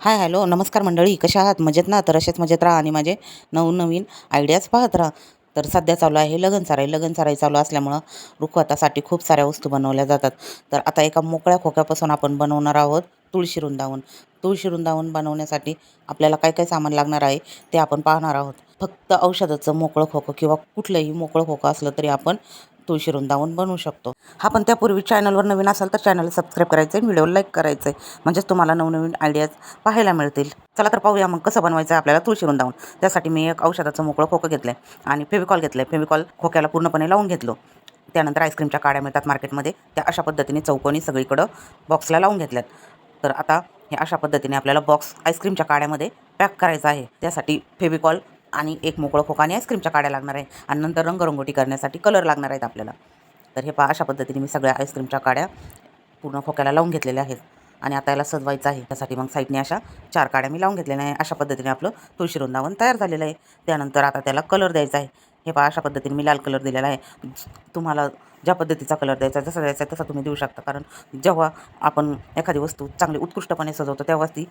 Hi hello नमस्कार मंडळी कशा आहात? मजेत ना? तर असेच मजेत राहा आणि माझे नवनवीन आयडियाज पाहत राहा. तर सध्या चालू आहे लगन साराई. लगन साराई चालू असल्यामुळं रुखवतासाठी खूप साऱ्या वस्तू बनवल्या जातात. तर आता एका मोकळ्या खोक्यापासून आपण बनवणार आहोत तुळशी वृंदावन. तुळशी वृंदावन बनवण्यासाठी आपल्याला काय काय सामान लागणार आहे ते आपण पाहणार आहोत. फक्त औषधाचं मोकळं खोकं किंवा कुठलंही मोकळं खोकं असलं तरी आपण तुळशी वृंदावन बनवू शकतो. हा पण त्यापूर्वी चॅनलवर नवीन असाल तर चॅनल सबस्क्राईब करायचं आहे व्हिडिओ लाईक करायचं आहे म्हणजेच तुम्हाला नवनवीन आयडियाज पाहायला मिळतील. चला तर पाहूया मग कसं बनवायचं आहे आपल्याला तुळशी वृंदावन त्यासाठी मी एक औषधाचं मोकळं खोकं घेतलं आहे आणि फेविकॉल घेतलं आहे फेविकॉल खोक्याला पूर्णपणे लावून घेतलो. त्यानंतर आईस्क्रीमच्या काड्या मिळतात मार्केटमध्ये त्या अशा पद्धतीने चौकोनी सगळीकडं बॉक्सला लावून घेतल्यात. तर आता हे अशा पद्धतीने आपल्याला बॉक्स आईस्क्रीमच्या काड्यामध्ये पॅक करायचा आहे. त्यासाठी फेविकॉल आणि एक मोकळं खोकाने आणि आईस्क्रीमच्या काड्या लागणार आहे. आणि नंतर रंगरंगोटी करण्यासाठी कलर लागणार आहेत आपल्याला. तर हे पहा अशा पद्धतीने मी सगळ्या आईस्क्रीमच्या काड्या पूर्ण खोक्याला लावून घेतलेल्या आहेत. आणि आता याला सजवायचं आहे. त्यासाठी मग साईडने अशा चार काड्या मी लावून घेतलेल्या आहे. अशा पद्धतीने आपलं तुळशी वृंदावन तयार झालेलं आहे. त्यानंतर आता त्याला कलर द्यायचा आहे. हे पहा अशा पद्धतीने मी लाल कलर दिलेला आहे. तुम्हाला ज्या पद्धतीचा कलर द्यायचा आहे जसा द्यायचा आहे तसा तुम्ही देऊ शकता. कारण जेव्हा आपण एखादी वस्तू चांगली उत्कृष्टपणे सजवतो तेव्हाच ती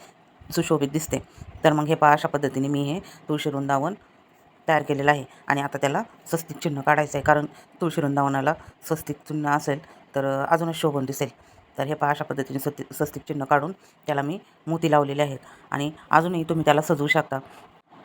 सुशोभित दिसते. तर मग हे पहा अशा पद्धतीने मी हे तुळशी वृंदावन तयार केलेलं आहे. आणि आता त्याला स्वस्तिक चिन्ह काढायचं आहे. कारण तुळशी वृंदावनाला स्वस्तिक चिन्ह असेल तर अजूनच शोभून दिसेल. तर हे पहा अशा पद्धतीने स्वस्ति स्वस्तिक चिन्ह काढून त्याला मी मोती लावलेले आहेत. आणि अजूनही तुम्ही त्याला सजवू शकता.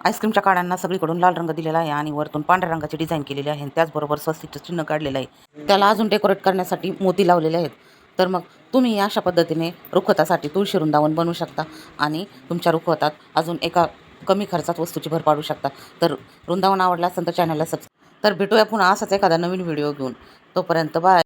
आईस्क्रीमच्या काड्यांना सगळीकडून लाल रंग दिलेला आहे आणि वरतून पांढऱ्या रंगाची डिझाईन केलेली आहे. त्याचबरोबर स्वस्तिकचं चिन्ह काढलेलं आहे. त्याला अजून डेकोरेट करण्यासाठी मोती लावलेले आहेत. तर मग तुम्ही अशा पद्धतीने रुखवतासाठी तुळशी वृंदावन बनवू शकता आणि तुमच्या रुखवतात अजून एका कमी खर्चात वस्तूची भर पाडू शकता. तर वृंदावन आवडला असेल तर चॅनलला सबस्क्राईब तर भेटूया पुन्हा असाच एखादा नवीन व्हिडिओ घेऊन. तोपर्यंत बाय